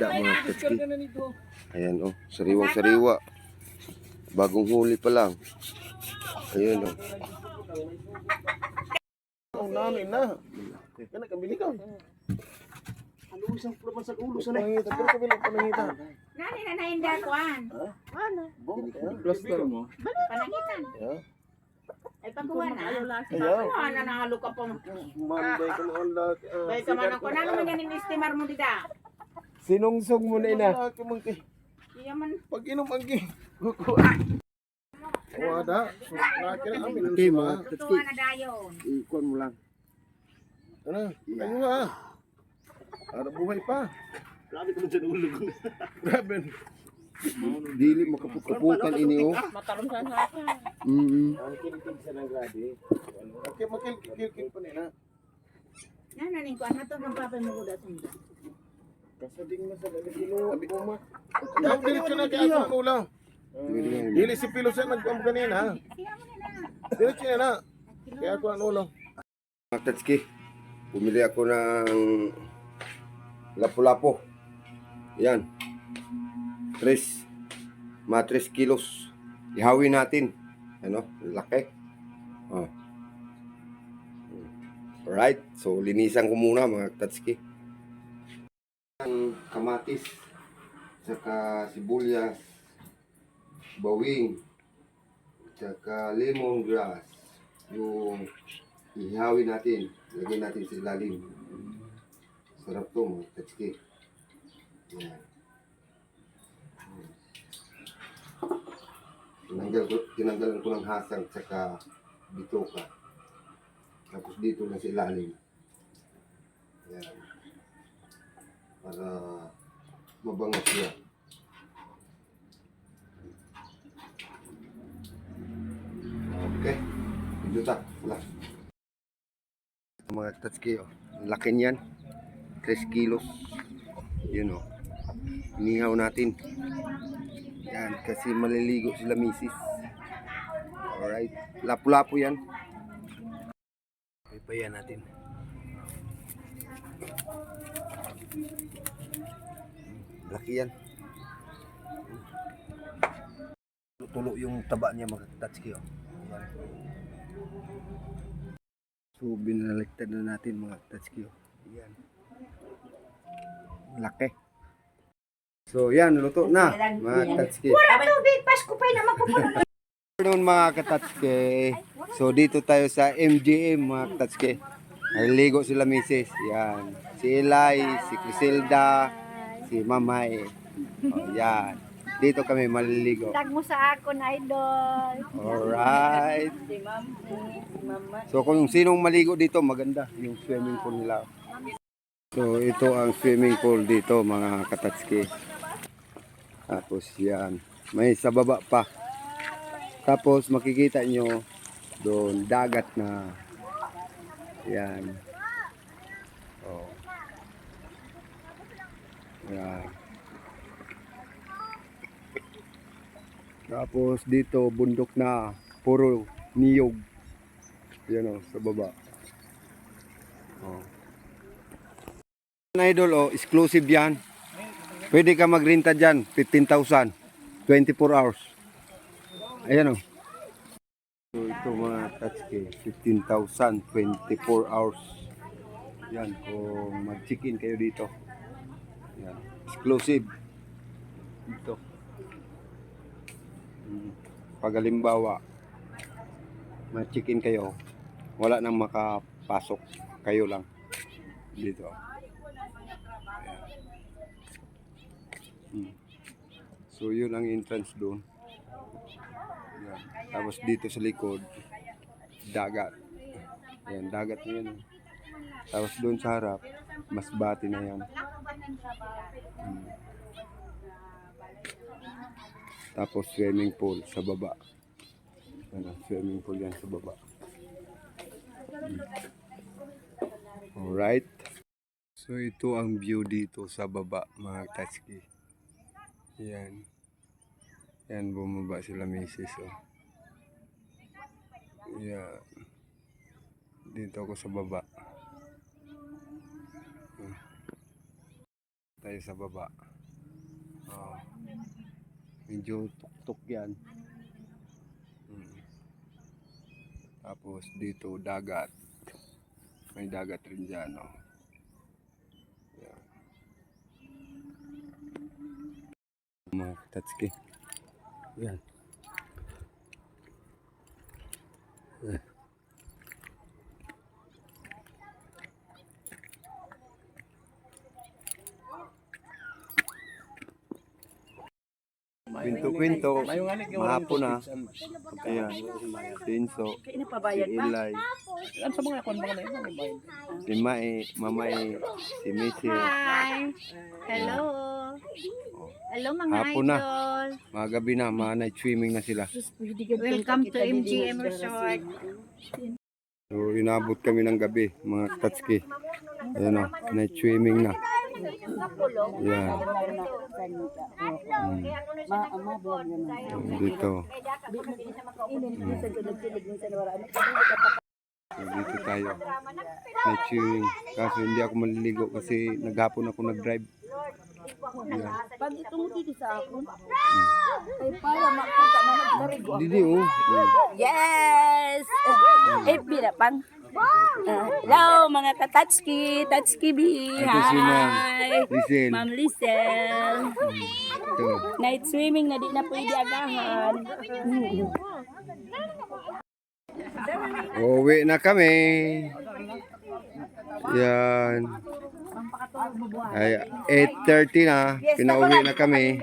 isda mga tatski. Ayan oh, sariwang sariwa. Bagong huli pa lang. Ayan oh. Ang namin na. Kaya na kabili ka. Ano isang pulaman sa ulo sa nangita? Pero kabili ang panangita. Nani na nainda kuan. Kaya. Plaster mo. Panangitan. Ya. Ay pagkuha na. Ayaw. Kuha na nahalo ka pong. Manday ka mo Allah. Bay ka man ako. Nalo man yan in-estimar mo dida. Sinungsong mo na ina. Pag inom ang gi. Wada. Nakakira amin. Okay mga dayon. Ikon mo lang. Ano? Kayo nga. Para buhay pa. Grabe ka dyan ulo ko. Grabe. Dili makapukapukan ini oh. Matarom sa sa. Mm. Ang kinitig sa nang grabe. Okay, makil-kil pa nila. Nana ning kuan na to ng papay mo kuda sunda. Kasading na sa lalagino. Abi mo ma. Daw dili ka na kaya sa ulo. Dili si Pilo sa nagpam kanina. Dili siya na. Kaya ko ang ulo. Tatski, bumili ako ng lapu-lapo. Yan. Tres. Mga 3 kilos. Ihawin natin. Ano? Laki. Oh. Alright. So, linisan ko muna mga tatski. Kamatis. Saka sibuyas. Bawing. Saka lemongrass. Yung ihawin natin. Lagyan natin sa ilalim. Sarap to mga tatski. Yan. Tinanggal ko, tinanggalan ko ng hasang tsaka bitoka. Tapos dito na sa ilalim. Yan. Para mabango siya. Okay. Dito ta. Wala. Mga tatski, oh. Laki niyan. 3 kilos. Yun oh. Inihaw natin. Yan, kasi maliligo sila misis. Alright. Lapu-lapu yan. Paypayan natin. Laki yan. Tulo yung taba niya mga tatski. Oh. So, binaliktad na natin mga tatski. Oh. Yan. Laki. So, yan. Luto na mga tatski. Wala tubig Pasko pa naman ko. Noon mga katatske. So dito tayo sa MGM mga katatske. Naliligo sila misis. Yan. Si Eli, si Criselda, si Mamay. O, yan. Dito kami maliligo. Tag mo sa ako na idol. Alright. Si ma'am, si mama. So kung sinong maligo dito, maganda yung swimming pool nila. So ito ang swimming pool dito mga katatske. Tapos yan. May sa baba pa. Tapos makikita nyo doon dagat na yan. Oh. Yan. Tapos dito bundok na puro niyog. Yan o, sa baba. Oh. Yan, idol, oh, exclusive yan. Pwede ka magrenta dyan, 15,000. 24 hours. Ayan o. So ito mga touchkey, 15,000, 24 hours. Yan, kung mag-check-in kayo dito. Yan, exclusive. Dito. Hmm. Pag halimbawa, mag-check-in kayo, wala nang makapasok. Kayo lang. Dito. Ayan. Hmm. So yun ang entrance doon. Yan. Tapos dito sa likod, dagat. Ayan, dagat na yan. oh. Tapos doon sa harap, mas bati na yan. Hmm. Tapos swimming pool sa baba. Ano, swimming pool yan sa baba. Hmm. Alright. So ito ang view dito sa baba mga tatski. Yan. Yan, bumaba sila misis, oh. Yan. Dito ako sa baba. Tayo sa baba. Oh. Medyo tuktok yan. Hmm. Tapos dito dagat. May dagat rin dyan. Oh. Yan. Mga tatski. Yan. Eh. Kwento-kwento. Mahapon na. Ayan. Tinso. Si Ilay. Ano sa mga kon mga na yun? Ano ba yun? Si Mae. Mamay. Si Missy. Hi. Hello. Hello mga Hapon na. idol. Mga gabi na. Mga night swimming na sila. Welcome to MGM Resort. So, inabot kami ng gabi. Mga tatski. Ayan o. Night swimming na. Yan. Dito. Dito tayo. Night swimming. Kaso hindi ako maliligo kasi naghapon ako nag-drive. Yan. Pag itumuti sa ako, ay para makita na nagdarigo. Didi oh. Yes! Eh, bira Ah, hello mga katatski, tatski B. Ito si Ma'am. Hi. Lisel. Ito. Night swimming na di na pwede agahan. Uwi na kami. Yan. Ay, 8.30 na. Pinauwi na kami.